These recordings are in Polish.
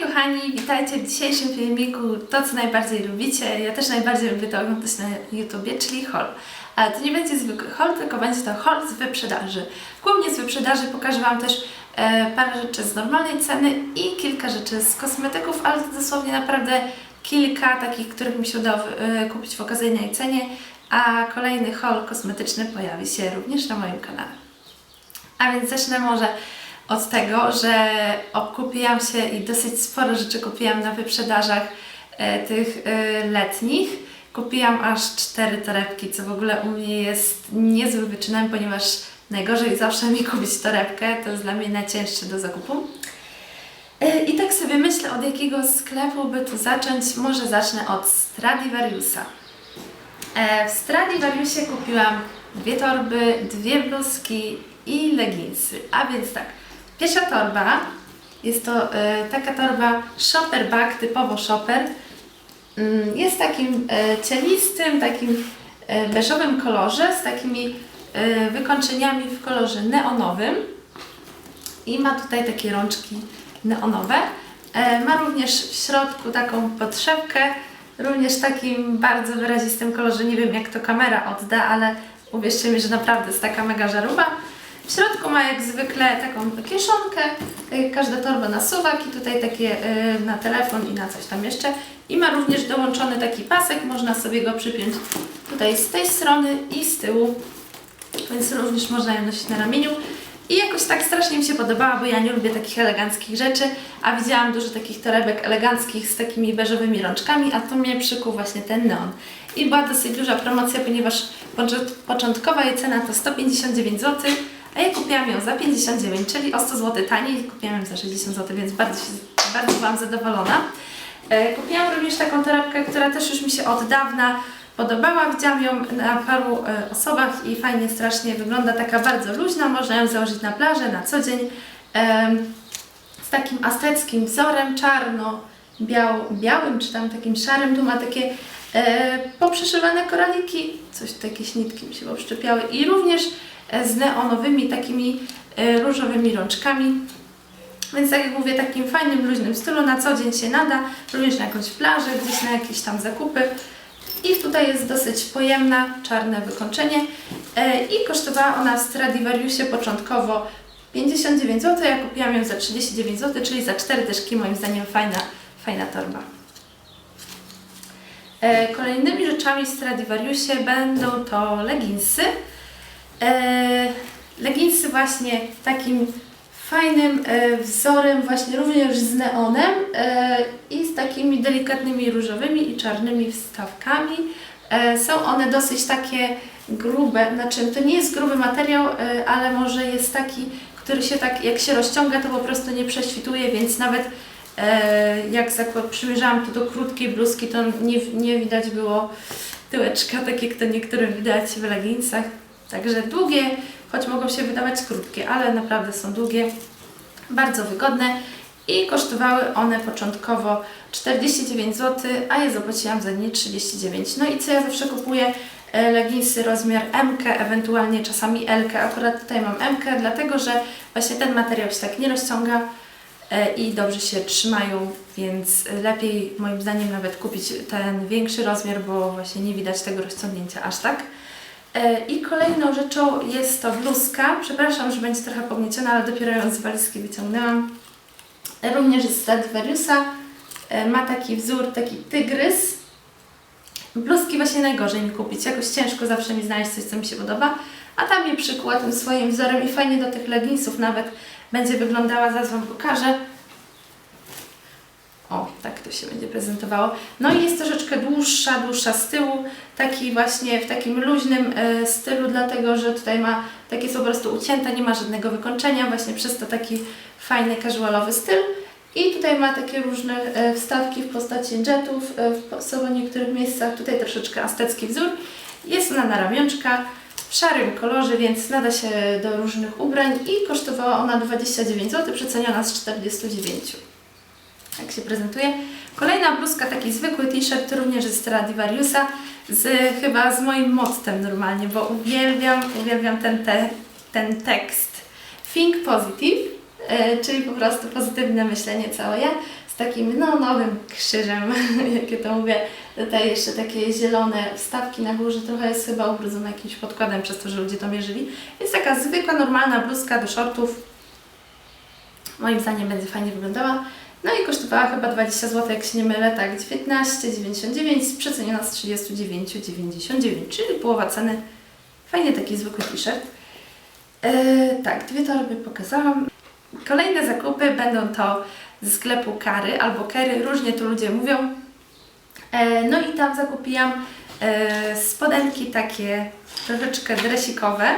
kochani, witajcie w dzisiejszym filmiku. To, co najbardziej lubicie, ja też najbardziej lubię to oglądać na YouTubie, czyli haul. Ale to nie będzie zwykły haul, tylko będzie to haul z wyprzedaży. Głównie z wyprzedaży pokażę Wam też e, parę rzeczy z normalnej ceny i kilka rzeczy z kosmetyków, ale to dosłownie naprawdę kilka takich, których mi się udało e, kupić w okazyjnej cenie, a kolejny haul kosmetyczny pojawi się również na moim kanale. A więc zacznę może od tego, że okupiłam się i dosyć sporo rzeczy kupiłam na wyprzedażach e, tych e, letnich. Kupiłam aż cztery torebki, co w ogóle u mnie jest niezłym wyczynem, ponieważ najgorzej zawsze mi kupić torebkę, to jest dla mnie najcięższe do zakupu. E, I tak sobie myślę, od jakiego sklepu by tu zacząć. Może zacznę od Stradivariusa. W Stradivariusie kupiłam dwie torby, dwie bluzki i leginsy. A więc tak, pierwsza torba jest to e, taka torba shopper bag, typowo shopper. Mm, Jest takim e, cielistym, takim e, beżowym kolorze z takimi wykończeniami w kolorze neonowym i ma tutaj takie rączki neonowe. Ma również w środku taką podszewkę, również w takim bardzo wyrazistym kolorze. Nie wiem jak to kamera odda, ale uwierzcie mi, że naprawdę jest taka mega żarówa. W środku ma jak zwykle taką kieszonkę, jak każda torba na suwak i tutaj takie e, na telefon i na coś tam jeszcze. I ma również dołączony taki pasek, można sobie go przypiąć tutaj z tej strony i z tyłu więc również można ją nosić na ramieniu. I jakoś tak strasznie mi się podobała, bo ja nie lubię takich eleganckich rzeczy, a widziałam dużo takich torebek eleganckich z takimi beżowymi rączkami, a to mnie przykuł właśnie ten neon. I była dosyć duża promocja, ponieważ początkowa jej cena to 159 zł, a ja kupiłam ją za 59, czyli o 100 zł taniej, kupiłam ją za 60 zł, więc bardzo, się, bardzo byłam zadowolona. E, Kupiłam również taką torebkę, która też już mi się od dawna podobała. Widziałam ją na paru e, osobach i fajnie strasznie wygląda. Taka bardzo luźna, można ją założyć na plażę, na co dzień. Em, z takim azteckim wzorem, czarno-białym, czy tam takim szarym. Tu ma takie e, poprzeszywane koraliki, coś takie nitki mi się poprzczepiały i również e, z neonowymi takimi e, różowymi rączkami. Więc tak jak mówię, takim fajnym, luźnym stylu na co dzień się nada, również na jakąś plażę, gdzieś na jakieś tam zakupy. I tutaj jest dosyć pojemna, czarne wykończenie e, i kosztowała ona w Stradivariusie początkowo 59 zł, ja kupiłam ją za 39 zł, czyli za 4 dyszki, moim zdaniem fajna, fajna torba. E, Kolejnymi rzeczami w Stradivariusie będą to leginsy. E, Leginsy właśnie takim fajnym e, wzorem, właśnie również z neonem i z takimi delikatnymi różowymi i czarnymi wstawkami. Są one dosyć takie grube, znaczy to nie jest gruby materiał, ale może jest taki, który się tak, jak się rozciąga, to po prostu nie prześwituje, więc nawet jak zakład, przymierzałam to do krótkiej bluzki, to nie, nie widać było tyłeczka, tak jak to niektórym widać w leginsach. Także długie, choć mogą się wydawać krótkie, ale naprawdę są długie, bardzo wygodne i kosztowały one początkowo 49 zł, a je zapłaciłam za nie 39. No i co ja zawsze kupuję? E, Leginsy rozmiar M, ewentualnie czasami L. Akurat tutaj mam M, dlatego że właśnie ten materiał się tak nie rozciąga e, i dobrze się trzymają, więc lepiej moim zdaniem nawet kupić ten większy rozmiar, bo właśnie nie widać tego rozciągnięcia aż tak. E, I kolejną rzeczą jest to bluzka. Przepraszam, że będzie trochę pognieciona, ale dopiero ją z walizki wyciągnęłam. E, Również z Stradivariusa. E, Ma taki wzór, taki tygrys. Bluzki właśnie najgorzej mi kupić. Jakoś ciężko zawsze mi znaleźć coś, co mi się podoba. A tam mnie przykuła tym swoim wzorem i fajnie do tych leginsów nawet będzie wyglądała. Zaraz Wam pokażę. O, tak to się będzie prezentowało. No i jest troszeczkę dłuższa, dłuższa z tyłu, taki właśnie w takim luźnym e, stylu, dlatego że tutaj ma, takie są po prostu ucięte, nie ma żadnego wykończenia, właśnie przez to taki fajny, casualowy styl. I tutaj ma takie różne e, wstawki w postaci jetów, e, w, są w niektórych miejscach, tutaj troszeczkę aztecki wzór. Jest ona na ramionczka w szarym kolorze, więc nada się do różnych ubrań i kosztowała ona 29 zł, przeceniona z 49 jak się prezentuje. Kolejna bluzka, taki zwykły t-shirt, również ze Stradivariusa, z, chyba z moim mottem normalnie, bo uwielbiam, uwielbiam ten, te, ten tekst. Think positive, e, czyli po prostu pozytywne myślenie całe ja. Takim no, nowym krzyżem, jak ja to mówię. Tutaj jeszcze takie zielone wstawki na górze, trochę jest chyba ubrudzone jakimś podkładem przez to, że ludzie to mierzyli. Jest taka zwykła, normalna bluzka do shortów. Moim zdaniem będzie fajnie wyglądała. No i kosztowała chyba 20 zł, jak się nie mylę, tak, 19,99, przeceniona z 39,99, czyli połowa ceny. Fajnie taki zwykły t-shirt. E, tak, dwie torby pokazałam. Kolejne zakupy będą to ze sklepu Kary albo Kery, różnie to ludzie mówią. E, no i tam zakupiłam e, spodenki takie troszeczkę dresikowe.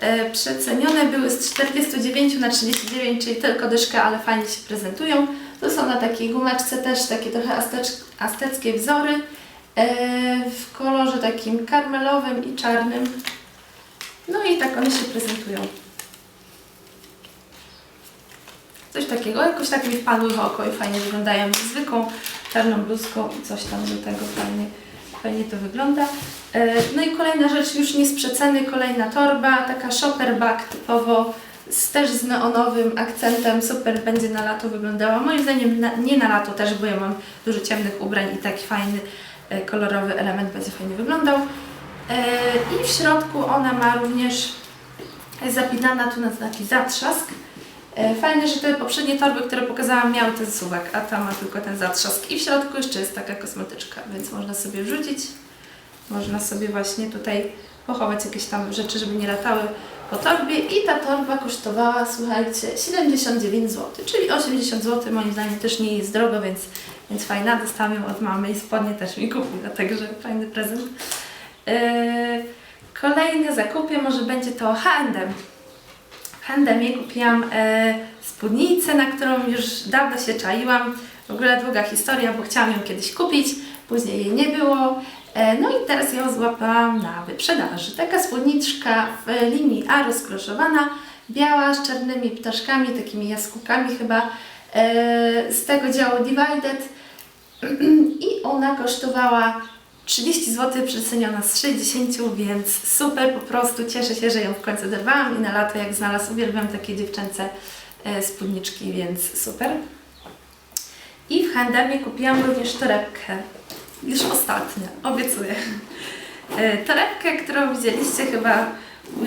E, przecenione były z 49 na 39, czyli tylko dyszkę, ale fajnie się prezentują. To są na takiej gumeczce też takie trochę azteckie wzory w kolorze takim karmelowym i czarnym. No i tak one się prezentują. Coś takiego, jakoś tak mi wpadły w oko i fajnie wyglądają. Zwykłą czarną bluzką i coś tam do tego fajnie, fajnie to wygląda. E, No i kolejna rzecz, już nie z przeceny, kolejna torba, taka shopper bag typowo, z, też z neonowym akcentem, super będzie na lato wyglądała. Moim zdaniem na, nie na lato też, bo ja mam dużo ciemnych ubrań i taki fajny, e, kolorowy element będzie fajnie wyglądał. E, I w środku ona ma również zapinana tu na taki zatrzask. E, Fajne, że te poprzednie torby, które pokazałam, miały ten suwak, a ta ma tylko ten zatrzask. I w środku jeszcze jest taka kosmetyczka, więc można sobie wrzucić. Można sobie właśnie tutaj pochować jakieś tam rzeczy, żeby nie latały po torbie. I ta torba kosztowała, słuchajcie, 79 zł, czyli 80 zł. Moim zdaniem też nie jest drogo, więc, więc fajna. Dostałam ją od mamy i spodnie też mi kupiła, także fajny prezent. Yy, kolejne zakupy może będzie to H&M. H&Mie kupiłam e, spódnicę, na którą już dawno się czaiłam. W ogóle długa historia, bo chciałam ją kiedyś kupić, później jej nie było. E, no i teraz ją złapałam na wyprzedaży. Taka spódniczka w linii A rozkroszowana, biała z czarnymi ptaszkami, takimi jaskółkami chyba, e, z tego działu Divided. I ona kosztowała 30 zł przeceniona z 60, więc super, po prostu cieszę się, że ją w końcu dorwałam i na lato jak znalazł, uwielbiam takie dziewczęce e, spódniczki, więc super. I w H&M kupiłam również torebkę, już ostatnia, obiecuję. E, torebkę, którą widzieliście chyba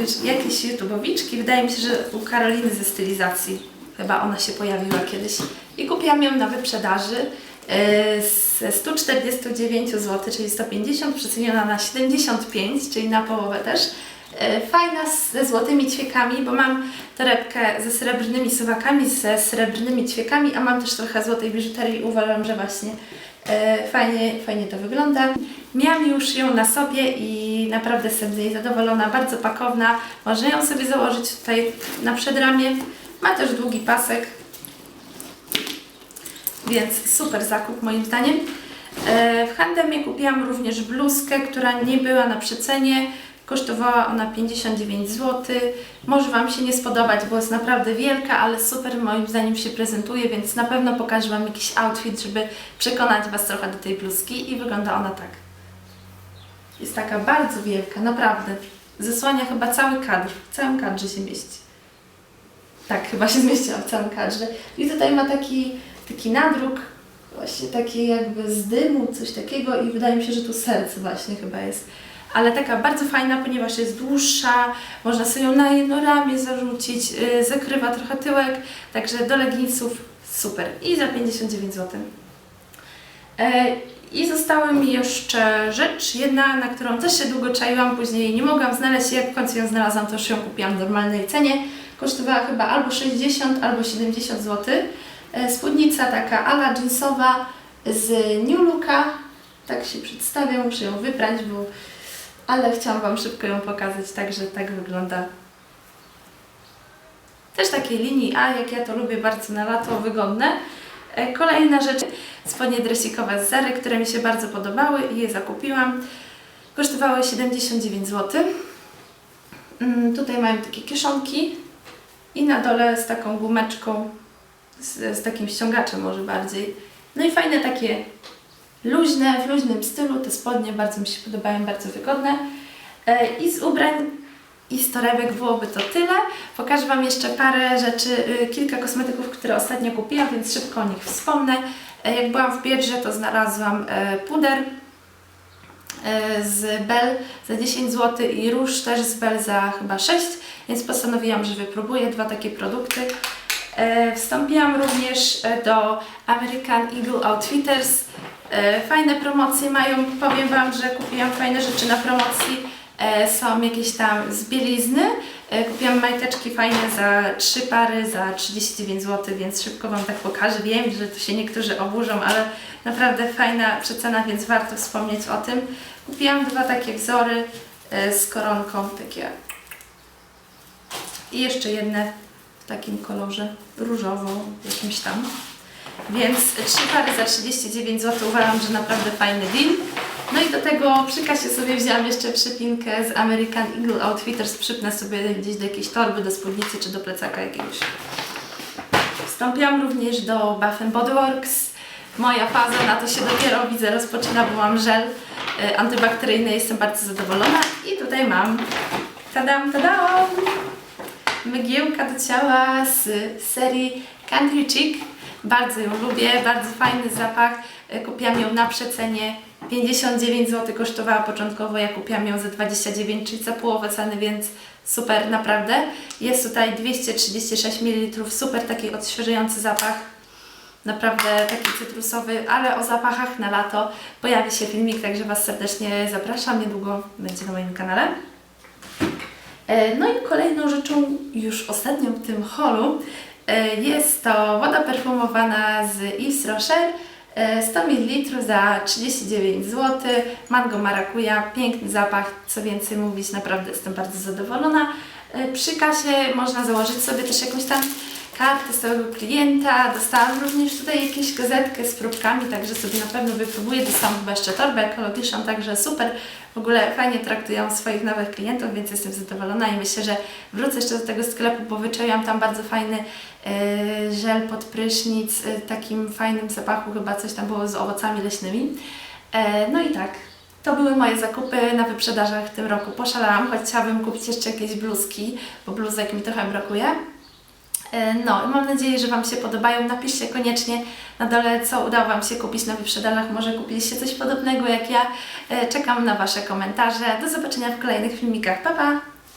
już jakieś youtubowiczki, wydaje mi się, że u Karoliny ze stylizacji, chyba ona się pojawiła kiedyś. I kupiłam ją na wyprzedaży ze 149 zł, czyli 150, przeceniona na 75, czyli na połowę też. E, Fajna ze złotymi ćwiekami, bo mam torebkę ze srebrnymi suwakami, ze srebrnymi ćwiekami, a mam też trochę złotej biżuterii uważam, że właśnie e, fajnie, fajnie to wygląda. Miałam już ją na sobie i naprawdę jestem z niej zadowolona, bardzo pakowna. Można ją sobie założyć tutaj na przedramię. Ma też długi pasek, więc super zakup moim zdaniem. E, W H&M kupiłam również bluzkę, która nie była na przecenie. Kosztowała ona 59 zł. Może Wam się nie spodobać, bo jest naprawdę wielka, ale super moim zdaniem się prezentuje, więc na pewno pokażę Wam jakiś outfit, żeby przekonać Was trochę do tej bluzki i wygląda ona tak. Jest taka bardzo wielka, naprawdę. Zasłania chyba cały kadr, w całym kadrze się mieści. Tak, chyba się zmieściła w całym kadrze. I tutaj ma taki, taki nadruk, właśnie taki jakby z dymu, coś takiego i wydaje mi się, że tu serce właśnie chyba jest. Ale taka bardzo fajna, ponieważ jest dłuższa, można sobie ją na jedno ramię zarzucić, yy, zakrywa trochę tyłek, także do leginsów super. I za 59 zł. E, I została mi jeszcze rzecz, jedna, na którą też się długo czaiłam, później nie mogłam znaleźć, jak w końcu ją znalazłam, to już ją kupiłam w normalnej cenie. Kosztowała chyba albo 60, albo 70 zł. E, Spódnica taka ala jeansowa z New Looka, tak się przedstawia, muszę ją wyprać, bo... ale chciałam Wam szybko ją pokazać, także tak wygląda. Też takiej linii A, jak ja to lubię bardzo na lato, wygodne. E, Kolejna rzecz, spodnie dresikowe z Zary, które mi się bardzo podobały i je zakupiłam. Kosztowały 79 zł. Mm, Tutaj mają takie kieszonki i na dole z taką gumeczką, z, z takim ściągaczem może bardziej. No i fajne takie luźne, w luźnym stylu. Te spodnie bardzo mi się podobają, bardzo wygodne. E, I z ubrań I z torebek byłoby to tyle. Pokażę Wam jeszcze parę rzeczy, y, kilka kosmetyków, które ostatnio kupiłam, więc szybko o nich wspomnę. E, Jak byłam w Biedrze, to znalazłam e, puder z Bell za 10 zł i róż też z Bell za chyba 6, więc postanowiłam, że wypróbuję dwa takie produkty. E, Wstąpiłam również e, do American Eagle Outfitters. E, Fajne promocje mają, powiem Wam, że kupiłam fajne rzeczy na promocji. Są jakieś tam z bielizny. Kupiłam majteczki fajne za 3 pary za 39 zł, więc szybko Wam tak pokażę. Wiem, że tu się niektórzy oburzą, ale naprawdę fajna przecena, więc warto wspomnieć o tym. Kupiłam dwa takie wzory z koronką, takie i jeszcze jedne takim kolorze różowo, jakimś tam. Więc trzy pary za 39 zł uważam, że naprawdę fajny deal. No i do tego przy kasie sobie wzięłam jeszcze przypinkę z American Eagle Outfitters. Przypnę sobie gdzieś do jakiejś torby, do spódnicy czy do plecaka jakiegoś. Wstąpiłam również do Bath Body Works. Moja faza na to się dopiero widzę rozpoczyna, bo mam żel y, antybakteryjny, jestem bardzo zadowolona. I tutaj mam, tadam, tadam, mgiełka do ciała z serii Country Chic. Bardzo ją lubię, bardzo fajny zapach. E, Kupiłam ją na przecenie. 59 zł kosztowała początkowo, ja kupiłam ją za 29, czyli za połowę ceny, więc super naprawdę. Jest tutaj 236 ml, super taki odświeżający zapach. Naprawdę taki cytrusowy, ale o zapachach na lato pojawi się filmik, także Was serdecznie zapraszam. Niedługo będzie na moim kanale. E, No i kolejną rzeczą, już ostatnią w tym holu, e, jest to woda perfumowana z Yves Rocher. e, 100 ml za 39 zł. Mango marakuja, piękny zapach, co więcej mówić, naprawdę jestem bardzo zadowolona. E, Przy kasie można założyć sobie też jakąś tam kartę stałego klienta. Dostałam również tutaj jakąś gazetkę z próbkami, także sobie na pewno wypróbuję. Dostałam chyba jeszcze torbę ekologiczną, także super. W ogóle fajnie traktują swoich nowych klientów, więc jestem zadowolona i myślę, że wrócę jeszcze do tego sklepu, bo wyczaiłam tam bardzo fajny e, żel pod prysznic, e, takim fajnym zapachu, chyba coś tam było z owocami leśnymi. E, no i tak, to były moje zakupy na wyprzedażach w tym roku. Poszalałam, choć chciałabym kupić jeszcze jakieś bluzki, bo bluzek mi trochę brakuje. E, No, mam nadzieję, że Wam się podobają. Napiszcie koniecznie na dole, co udało Wam się kupić na wyprzedażach. Może kupiliście coś podobnego jak ja. E, Czekam na Wasze komentarze. Do zobaczenia w kolejnych filmikach. Pa, pa!